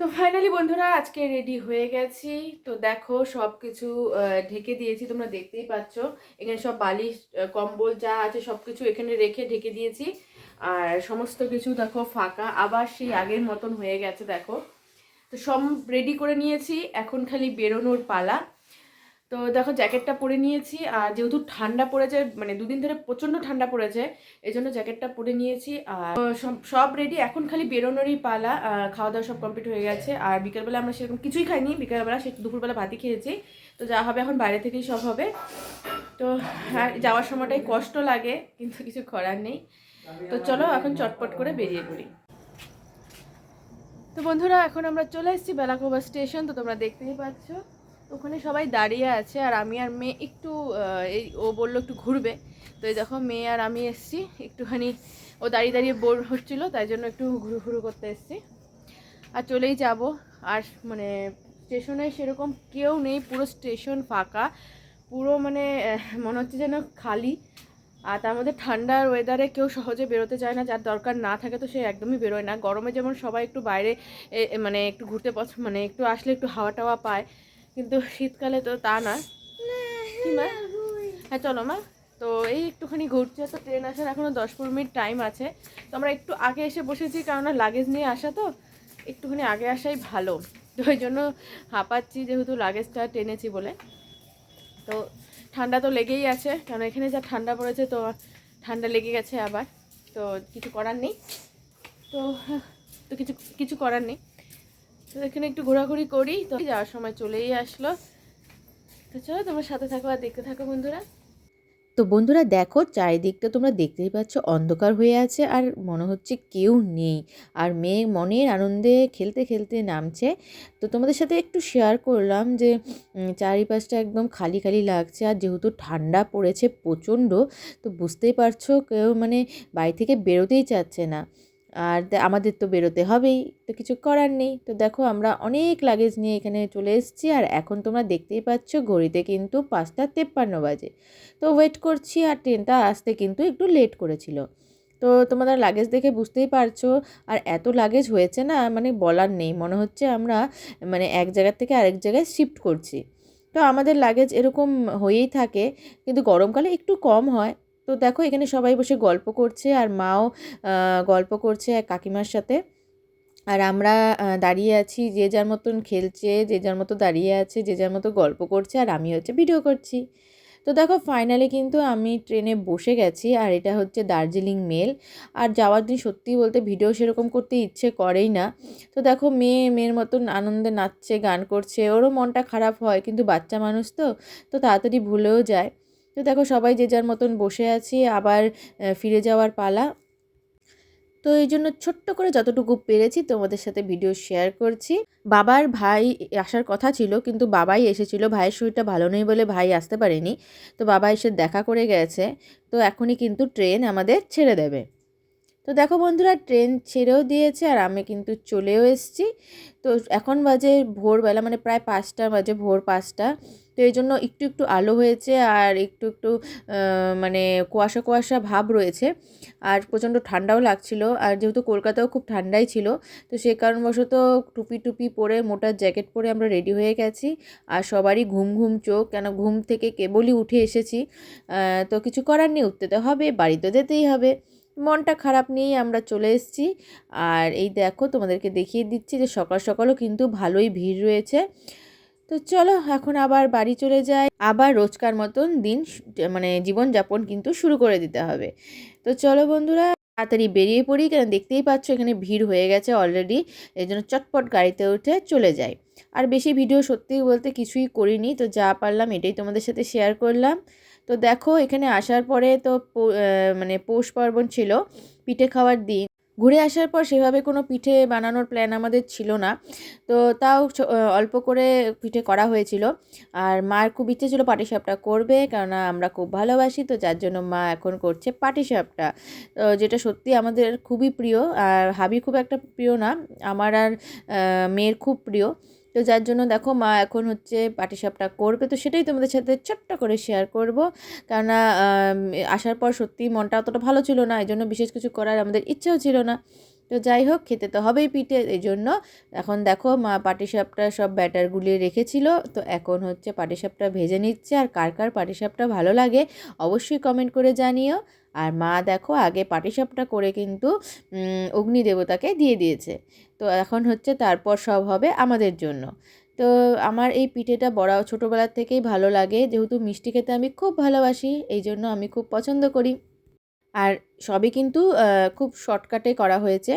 তো ফাইনালি বন্ধুরা আজকে রেডি হয়ে গেছি। তো দেখো সব কিছু ঢেকে দিয়েছি, তোমরা দেখতেই পাচ্ছ। এখানে সব বালিশ কম্বল যা আছে সব কিছু এখানে রেখে ঢেকে দিয়েছি। আর সমস্ত কিছু দেখো ফাঁকা। আবার সেই আগের মতন হয়ে গেছে, দেখো। তো সব রেডি করে নিয়েছি। এখন খালি বেরোনোর পালা। তো দেখো জ্যাকেটটা পরে নিয়েছি, আর যেহেতু ঠান্ডা পড়েছে মানে দুদিন ধরে প্রচণ্ড ঠান্ডা পড়েছে এই জন্য জ্যাকেটটা পরে নিয়েছি, আর সব- রেডি এখন খালি বেরোনোরই পালা খাওয়া দাওয়া সব কমপ্লিট হয়ে গেছে, আর বিকেলবেলা আমরা সেরকম কিছুই খাইনি, বিকেলবেলা সে দুপুরবেলা ভাতই খেয়েছি, তো যা হবে এখন বাইরে থেকেই সব হবে, তো যাওয়ার সময়টাই কষ্ট লাগে, কিন্তু কিছু করার নেই, তো চলো এখন চটপট করে বেরিয়ে পড়ি। তো বন্ধুরা, এখন আমরা চলে এসেছি বেলাকোবা স্টেশন, তো তোমরা দেখতেই পাচ্ছ। ওখানে সবাই দাঁড়িয়ে আছে আর আমি আর মেয়ে একটু এই ও বলল একটু ঘুরবে। তো এই দেখো মেয়ে আর আমি এসেছি, একটুখানি ও দাঁড়িয়ে দাঁড়িয়ে বোর হচ্ছিল, তাই জন্য একটু ঘুরু ঘুরু করতে এসেছি। আর চলেই যাব, আর মানে স্টেশনে সেরকম কেউ নেই, পুরো স্টেশন ফাঁকা, পুরো মানে মনে হচ্ছে যেন খালি। আর তার মধ্যে ঠান্ডার ওয়েদারে কেউ সহজে বেরোতে চায় না, যার দরকার না থাকে তো সে একদমই বেরোয় না। গরমে যেমন সবাই একটু বাইরে মানে একটু ঘুরতে পছন্দ মানে একটু আসলে একটু হাওয়া টাওয়া পায় কিন্তু শীতকালে তো তা না। মা? হ্যাঁ চলো মা। তো এই একটুখানি ঘুরছে তো ট্রেন আসার এখনও দশ পনেরো মিনিট টাইম আছে। তো আমরা একটু আগে এসে বসেছি, কারণ লাগেজ নিয়ে আসা তো। একটুখানি আগে আসাই ভালো। তো ওই জন্য হাঁপাচ্ছি, যেহেতু লাগেজটা টেনেছি বলে। তো ঠান্ডা তো লেগেই আছে, কারণ এখানে যা ঠান্ডা পড়েছে তো ঠান্ডা লেগে গেছে আবার। তো কিছু করার নেই। তো তো কিছু কিছু করার নেই। তো এখানে একটু ঘোরাঘুরি করি। তো যাওয়ার সময় চলেই আসলো। তো চলো তোমার সাথে থাকো আর দেখতে থাকো বন্ধুরা। তো বন্ধুরা দেখো, চারিদিকটা তোমরা দেখতেই পাচ্ছ অন্ধকার হয়ে আছে আর মনে হচ্ছে কেউ নেই। আর মেয়ে মনের আনন্দে খেলতে খেলতে নামছে। তো তোমাদের সাথে একটু শেয়ার করলাম যে চারিপাশটা একদম খালি খালি লাগছে আর যেহেতু ঠান্ডা পড়েছে প্রচণ্ড, তো বুঝতেই পারছ কেউ মানে বাড়ি থেকে বেরোতেই চাচ্ছে না। আর আমাদের তো বেরোতে হবেই, তো কিছু করার নেই। তো দেখো আমরা অনেক লাগেজ নিয়ে এখানে চলে এসেছি, আর এখন তোমরা দেখতেই পাচ্ছ ঘড়িতে কিন্তু পাঁচটা তেপ্পান্ন বাজে। তো ওয়েট করছি, আর ট্রেনটা আসতে কিন্তু একটু লেট করেছিল। তো তোমাদের লাগেজ দেখে বুঝতেই পারছ, আর এত লাগেজ হয়েছে না মানে বলার নেই। মনে হচ্ছে আমরা মানে এক জায়গা থেকে আরেক জায়গায় শিফট করছি। তো আমাদের লাগেজ এরকম হয়েই থাকে, কিন্তু গরমকালে একটু কম হয়। তো দেখো এখানে সবাই বসে গল্প করছে আর মাও গল্প করছে এক কাকিমার সাথে। আর আমরা দাঁড়িয়ে আছি যে যার মতন খেলছে, যে যার মতো দাঁড়িয়ে আছে, যে যার মতো গল্প করছে আর আমি হচ্ছে ভিডিও করছি। তো দেখো ফাইনালি কিন্তু আমি ট্রেনে বসে গেছি আর এটা হচ্ছে দার্জিলিং মেল। আর যাওয়ার দিন সত্যি বলতে ভিডিও সেরকম করতে ইচ্ছে করেই না। তো দেখো মেয়ে, মেয়ের মতন আনন্দে নাচছে, গান করছে, ওরও মনটা খারাপ হয়, কিন্তু বাচ্চা মানুষ তো তো তাড়াতাড়ি ভুলেও যায়। তো দেখো সবাই যে যার মতন বসে আছি, আবার ফিরে যাওয়ার পালা। তো এই জন্য ছোট্ট করে যতটুকু পেরেছি তোমাদের সাথে ভিডিও শেয়ার করছি। বাবার ভাই আসার কথা ছিল, কিন্তু বাবাই এসেছিল। ভাইয়ের শরীরটা ভালো নেই বলে ভাই আসতে পারেনি। তো বাবা এসে দেখা করে গেছে। তো এখনই কিন্তু ট্রেন আমাদের ছেড়ে দেবে। তো দেখো বন্ধুরা, ট্রেন ছেড়েও দিয়েছে আর আমি কিন্তু চলেও এসেছি। তো এখন বাজে ভোরবেলা মানে প্রায় পাঁচটা বাজে, ভোর পাঁচটা। তো এই জন্য একটু একটু আলো হয়েছে আর একটু একটু মানে কুয়াশা কুয়াশা ভাব রয়েছে। আর প্রচণ্ড ঠান্ডাও লাগছিল। আর যেহেতু কলকাতাও খুব ঠান্ডাই ছিল, তো সে কারণবশত টুপি টুপি পরে, মোটা জ্যাকেট পরে আমরা রেডি হয়ে গেছি। আর সবারই ঘুম ঘুম চোখ, কেন ঘুম থেকে কেবলই উঠে এসেছি। তো কিছু করার নেই, উঠতে তো হবে, বাড়ি তো যেতেই হবে। মনটা খারাপ নিয়েই আমরা চলে এসেছি। আর এই দেখো, তোমাদেরকে দেখিয়ে দিচ্ছি যে সকাল সকালও কিন্তু ভালোই ভিড় রয়েছে। তো চলো এখন আবার বাড়ি চলে যাই। আবার রোজকার মতন দিন মানে জীবনযাপন কিন্তু শুরু করে দিতে হবে। তো চলো বন্ধুরা, তাড়াতাড়ি বেরিয়ে পড়ি। কেন দেখতেই পাচ্ছ এখানে ভিড় হয়ে গেছে অলরেডি এই জন্য চটপট গাড়িতে উঠে চলে যাই। আর বেশি ভিডিও সত্যি বলতে কিছুই করিনি, তো যা পারলাম এটাই তোমাদের সাথে শেয়ার করলাম। তো দেখো এখানে আসার পরে তো মানে পৌষ পার্বণ ছিল, পিঠে খাওয়ার দিন। ঘুরে আসার পর সেভাবে কোনো পিঠে বানানোর প্ল্যান আমাদের ছিল না। তো তাও অল্প করে পিঠে করা হয়েছিল। আর মার খুব ইচ্ছে ছিল পাটিসাপটা করবে, কেননা আমরা খুব ভালোবাসি, তো যার জন্য মা এখন করছে পাটিসাপটা তো যেটা সত্যি আমাদের খুবই প্রিয়, আর হাবি খুব একটা প্রিয় না, আমার আর মেয়ের খুব প্রিয়। তো যার জন্য দেখো মা এখন হচ্ছে পাটিসাপটা করবে। তো সেটাই তোমাদের সাথে ছোট্ট করে শেয়ার করব। কেননা আসার পর সত্যি মনটা অতটা ভালো ছিল না। এই জন্য বিশেষ কিছু করার আমাদের ইচ্ছেও ছিল না। তো যাই হোক, খেতে তো হবেই পিঠে। এই জন্য এখন দেখো, মা পাটিসাপটা সব ব্যাটার গুলিয়ে রেখেছিল। তো এখন হচ্ছে পাটিসাপটা ভেজে নিচ্ছে। আর কার কার পাটিসাপটা ভালো লাগে অবশ্যই কমেন্ট করে জানিও। আর মা দেখো, আগে পাটিসাপটা করে কিন্তু অগ্নি দেবতাকে দিয়ে দিয়েছে। তো এখন হচ্ছে তারপর সব হবে আমাদের জন্য। তো আমার এই পিঠেটা বড়া ছোটোবেলার থেকেই ভালো লাগে। যেহেতু মিষ্টি খেতে আমি খুব ভালোবাসি এই জন্য আমি খুব পছন্দ করি। আর সবই কিন্তু খুব শর্টকাটে করা হয়েছে।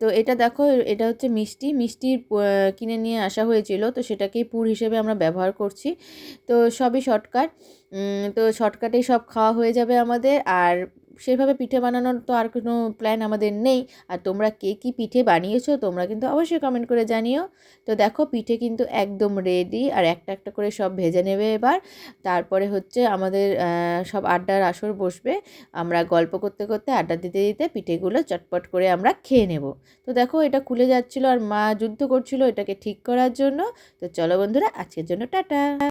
তো এটা দেখো, এটা হচ্ছে মিষ্টি। মিষ্টির কিনে নিয়ে আসা হয়েছিল, তো সেটাকেই পুর হিসেবে আমরা ব্যবহার করছি। তো সবই শর্টকাট তো শর্টকাটেই সব খাওয়া হয়ে যাবে আমাদের। আর সেভাবে পিঠে বানানোর তো আর কোনো প্ল্যান আমাদের নেই। আর তোমরা কে কী পিঠে বানিয়েছো তোমরা কিন্তু অবশ্যই কমেন্ট করে জানিও। তো দেখো পিঠে কিন্তু একদম রেডি আর একটা একটা করে সব ভেজে নেবে এবার। তারপরে হচ্ছে আমাদের সব আড্ডার আসর বসবে। আমরা গল্প করতে করতে আড্ডা দিতে দিতে পিঠেগুলো চটপট করে আমরা খেয়ে নেব। তো দেখো এটা খুলে যাচ্ছিল আর মা যুদ্ধ করছিল এটাকে ঠিক করার জন্য। তো চলো বন্ধুরা, আজকের জন্য টাটা।